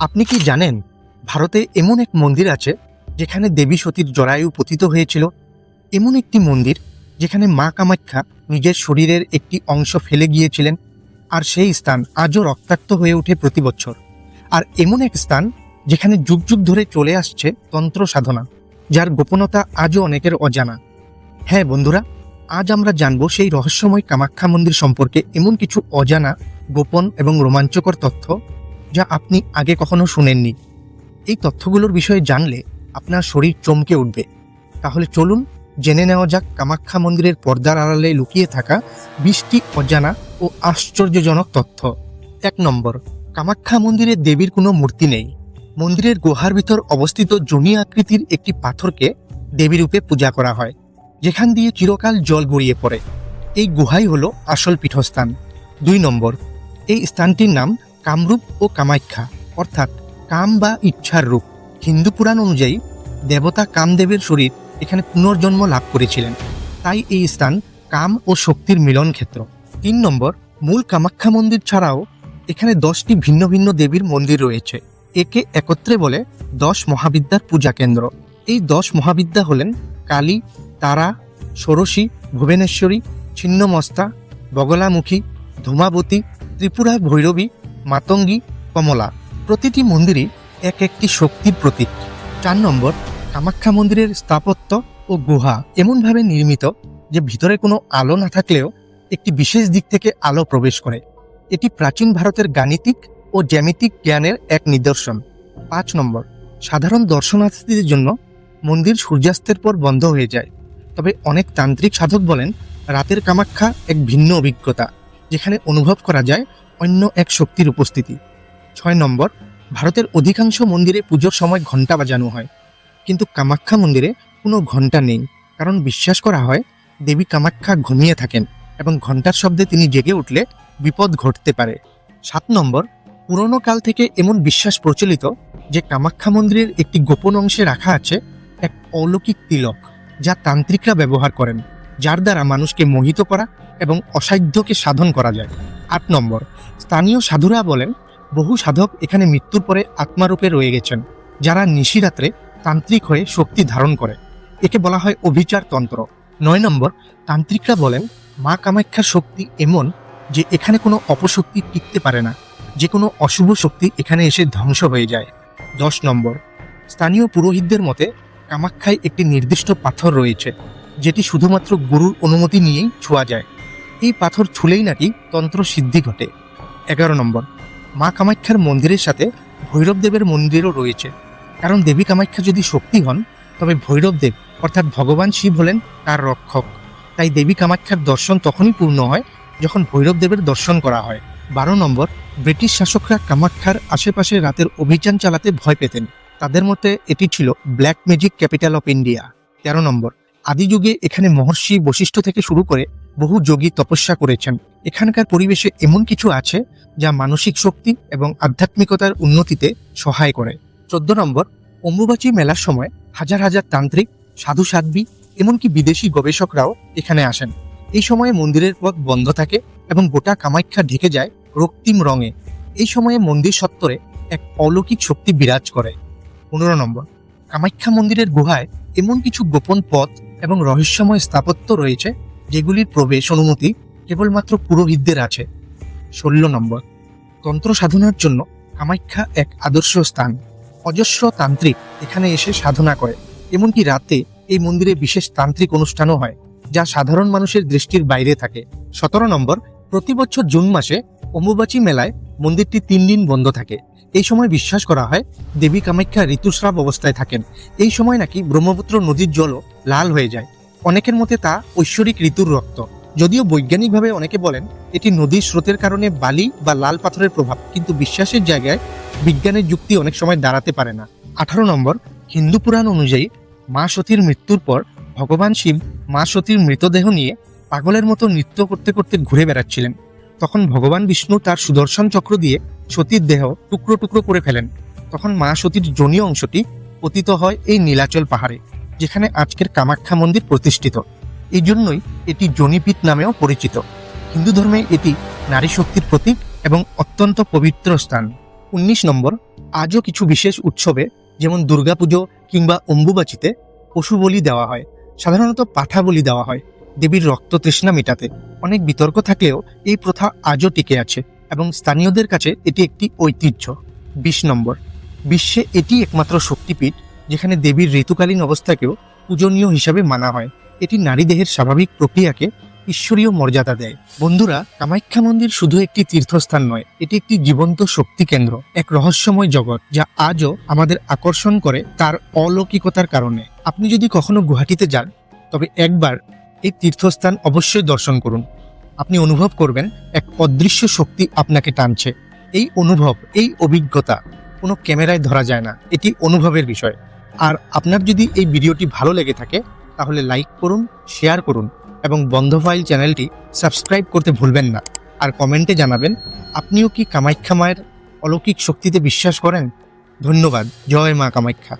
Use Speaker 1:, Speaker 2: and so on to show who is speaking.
Speaker 1: আপনি কি জানেন, ভারতে এমন এক মন্দির আছে, যেখানে দেবী সতীর জরায়ু পতিত হয়েছিল? এমন একটি মন্দির, যেখানে মা কামাখ্যা নিজের শরীরের একটি অংশ ফেলে গিয়েছিলেন, আর সেই স্থান আজও রক্তাক্ত হয়ে ওঠে প্রতি বছর। আর এমন এক স্থান, যেখানে যুগ যুগ ধরে চলে আসছে তন্ত্র সাধনা, যার গোপনতা আজও অনেকের অজানা। হ্যাঁ বন্ধুরা, আজ আমরা জানব সেই রহস্যময় কামাখ্যা মন্দির সম্পর্কে এমন কিছু অজানা, গোপন এবং রোমাঞ্চকর তথ্য। যা আপনি আগে কখনো শুনেননি। এই তথ্যগুলোর বিষয়ে জানলে আপনার শরীর চমকে উঠবে। তাহলে চলুন জেনে নেওয়া যাক কামাখ্যা মন্দিরের পর্দার আড়ালে লুকিয়ে থাকা বিশটি অজানা ও আশ্চর্যজনক তথ্য। এক নম্বর, কামাখ্যা মন্দিরে দেবীর কোনো মূর্তি নেই। মন্দিরের গুহার ভিতর অবস্থিত জমি আকৃতির একটি পাথরকে দেবী রূপে পূজা করা হয়, যেখান দিয়ে চিরকাল জল গড়িয়ে পড়ে। এই গুহাই হলো আসল পীঠস্থান। দুই নম্বর, এই স্থানটির নাম কামরূপ ও কামাখ্যা, অর্থাৎ কাম বা ইচ্ছার রূপ। হিন্দু পুরাণ অনুযায়ী দেবতা কামদেবের শরীর এখানে পুনর্জন্ম লাভ করেছিলেন। তাই এই স্থান কাম ও শক্তির মিলন ক্ষেত্র। তিন নম্বর, মূল কামাখ্যা মন্দির ছাড়াও এখানে দশটি ভিন্ন ভিন্ন দেবীর মন্দির রয়েছে। একে একত্রে বলে দশ মহাবিদ্যার পূজা কেন্দ্র। এই দশ মহাবিদ্যা হলেন কালী, তারা, ষোড়শী, ভুবনেশ্বরী, ছিন্নমস্তা, বগলামুখী, ধূমাবতী, ত্রিপুরা ভৈরবী মাতঙ্গী, কমলা। প্রতিটি মন্দিরই এক একটি শক্তির প্রতীক। চার নম্বর, কামাখ্যা মন্দিরের স্থাপত্য ও গুহা এমনভাবে নির্মিত যে ভিতরে কোনো আলো না থাকলেও একটি বিশেষ দিক থেকে আলো প্রবেশ করে। এটি প্রাচীন ভারতের গাণিতিক ও জ্যামিতিক জ্ঞানের এক নিদর্শন। পাঁচ নম্বর, সাধারণ দর্শনার্থীদের জন্য মন্দির সূর্যাস্তের পর বন্ধ হয়ে যায়। তবে অনেক তান্ত্রিক সাধক বলেন, রাতের কামাখ্যা এক ভিন্ন অভিজ্ঞতা, যেখানে অনুভব করা যায় অন্য এক শক্তির উপস্থিতি। ছয় নম্বর, ভারতের অধিকাংশ মন্দিরে পুজোর সময় ঘণ্টা বাজানো হয়। কিন্তু কামাখ্যা মন্দিরে কোনো ঘণ্টা নেই, কারণ বিশ্বাস করা হয় দেবী কামাখ্যা ঘুমিয়ে থাকেন এবং ঘণ্টার শব্দে তিনি জেগে উঠলে বিপদ ঘটতে পারে। সাত নম্বর, পুরনো কাল থেকে এমন বিশ্বাস প্রচলিত যে কামাখ্যা মন্দিরের একটি গোপন অংশে রাখা আছে এক অলৌকিক তিলক, যা তান্ত্রিকরা ব্যবহার করেন, যার দ্বারা মানুষকে মোহিত করা এবং অসাধ্যকে সাধন করা যায়। আট নম্বর, স্থানীয় সাধুরা বলেন, বহু সাধক এখানে মৃত্যুর পরে আত্মারূপে রয়ে গেছেন, যারা নিশিরাত্রে তান্ত্রিক হয়ে শক্তি ধারণ করে। একে বলা হয় অভিচার তন্ত্র। নয় নম্বর, তান্ত্রিকরা বলেন, মা কামাখ্যার শক্তি এমন যে এখানে কোনো অপশক্তি টিকতে পারে না, যে কোনো অশুভ শক্তি এখানে এসে ধ্বংস হয়ে যায়। দশ নম্বর, স্থানীয় পুরোহিতদের মতে, কামাখ্যায় একটি নির্দিষ্ট পাথর রয়েছে, যেটি শুধুমাত্র গুরুর অনুমতি নিয়েই ছোঁয়া যায়। এই পাথর ছুলেই নাকি তন্ত্র সিদ্ধি ঘটে। এগারো নম্বর, মা কামাখ্যার মন্দিরের সাথে ভৈরবদেবের মন্দিরও রয়েছে। কারণ দেবী কামাখ্যা যদি শক্তি হন, তবে ভৈরবদেব অর্থাৎ ভগবান শিব হলেন তার রক্ষক। তাই দেবী কামাখ্যার দর্শন তখনই পূর্ণ হয় যখন ভৈরবদেবের দর্শন করা হয়। বারো নম্বর, ব্রিটিশ শাসকরা কামাখ্যার আশেপাশে রাতের অভিযান চালাতে ভয় পেতেন। তাদের মতে এটি ছিল black magic capital of India. তেরো নম্বর আদি যুগে এখানে মহর্ষি বশিষ্ঠ থেকে শুরু করে বহু যোগী তপস্যা করেছেন। এখানকার পরিবেশে এমন কিছু আছে যা মানসিক শক্তি এবং আধ্যাত্মিকতার উন্নতিতে সহায় করে। চোদ্দ নম্বর, অম্বুবাচী মেলার সময় হাজার হাজার তান্ত্রিক, সাধু সাধ্বী, এমনকি বিদেশি গবেষকরাও এখানে আসেন। এই সময়ে মন্দিরের পথ বন্ধ থাকে এবং গোটা কামাখ্যা ঢেকে যায় রক্তিম রঙে। এই সময়ে মন্দির সত্তরে এক অলৌকিক শক্তি বিরাজ করে। পনেরো নম্বর, কামাখ্যা মন্দিরের গুহায় এমন কিছু গোপন পথ এবং রহস্যময় স্থাপত্য রয়েছে যেগুলির প্রবেশ অনুমতি কেবলমাত্র পুরোহিতদের আছে। ষোলো নম্বর। তন্ত্র সাধনার জন্য কামাখ্যা এক আদর্শ স্থান। অজস্র তান্ত্রিক এখানে এসে সাধনা করে। এমনকি রাতে এই মন্দিরে বিশেষ তান্ত্রিক অনুষ্ঠানও হয়, যা সাধারণ মানুষের দৃষ্টির বাইরে থাকে। সতেরো নম্বর। প্রতি বছর জুন মাসে অম্বুবাচী মেলায় মন্দিরটি তিন দিন বন্ধ থাকে। এই সময় বিশ্বাস করা হয়, দেবী কামাখ্যা ঋতুস্রাব অবস্থায় থাকেন। এই সময় নাকি ব্রহ্মপুত্র নদীর জলও লাল হয়ে যায়। অনেকের মতে তা ঐশ্বরিক ঋতুর রক্ত। যদিও বৈজ্ঞানিকভাবে অনেকে বলেন, এটি নদীর স্রোতের কারণে বালি বা লাল পাথরের প্রভাব। কিন্তু বিশ্বাসের জায়গায় বিজ্ঞানের যুক্তি অনেক সময় দাঁড়াতে পারে না। আঠারো নম্বর, হিন্দু পুরাণ অনুযায়ী মা সতীর মৃত্যুর পর ভগবান শিব মা সতীর মৃতদেহ নিয়ে পাগলের মতো নৃত্য করতে করতে ঘুরে বেড়াচ্ছিলেন। তখন ভগবান বিষ্ণু তার সুদর্শন চক্র দিয়ে সতীর দেহ টুকরো টুকরো করে ফেলেন। তখন মা সতীর জনীয় অংশটি পতিত হয় এই নীলাচল পাহাড়ে, যেখানে আজকের কামাখ্যা মন্দির প্রতিষ্ঠিত। এই জন্যই এটি জনিপীঠ নামেও পরিচিত। হিন্দু ধর্মে এটি নারী শক্তির প্রতীক এবং অত্যন্ত পবিত্র স্থান। উনিশ নম্বর, আজও কিছু বিশেষ উৎসবে, যেমন দুর্গাপুজো কিংবা অম্বুবাচিতে পশু বলি দেওয়া হয়। সাধারণত পাঠা বলি দেওয়া হয়। দেবীর রক্ত তৃষ্ণা মেটাতে। অনেক বিতর্ক থাকলেও এই প্রথা আজও টিকে আছে এবং স্থানীয়দের কাছে এটি একটি ঐতিহ্য। বিশ নম্বর। বিশ্বে এটি একমাত্র শক্তিপীঠ যেখানে দেবীর ঋতুকালীন অবস্থাকেও পূজনীয় হিসাবে মানা হয়। এটি নারী দেহের স্বাভাবিক প্রক্রিয়াকে ঈশ্বরীয় মর্যাদা দেয়। বন্ধুরা, কামাখ্যা মন্দির শুধু একটি তীর্থস্থান নয়, এটি একটি জীবন্ত শক্তি কেন্দ্র, এক রহস্যময় জগৎ যা আজও আমাদের আকর্ষণ করে তার অলৌকিকতার কারণে। আপনি যদি কখনো গুয়াহাটিতে যান, তবে একবার এই তীর্থস্থান অবশ্যই দর্শন করুন। আপনি অনুভব করবেন এক অদৃশ্য শক্তি আপনাকে টানছে। এই অনুভব, এই অভিজ্ঞতা কোনো ক্যামেরায় ধরা যায় না। এটি অনুভবের বিষয়। আর আপনার যদি এই ভিডিওটি ভালো লেগে থাকে, তাহলে লাইক করুন, শেয়ার করুন এবং বন্ধ ফাইল চ্যানেলটি সাবস্ক্রাইব করতে ভুলবেন না। আর কমেন্টে জানাবেন, আপনিও কি কামাখ্যা মায়ের অলৌকিক শক্তিতে বিশ্বাস করেন? ধন্যবাদ। জয় মা কামাখ্যা।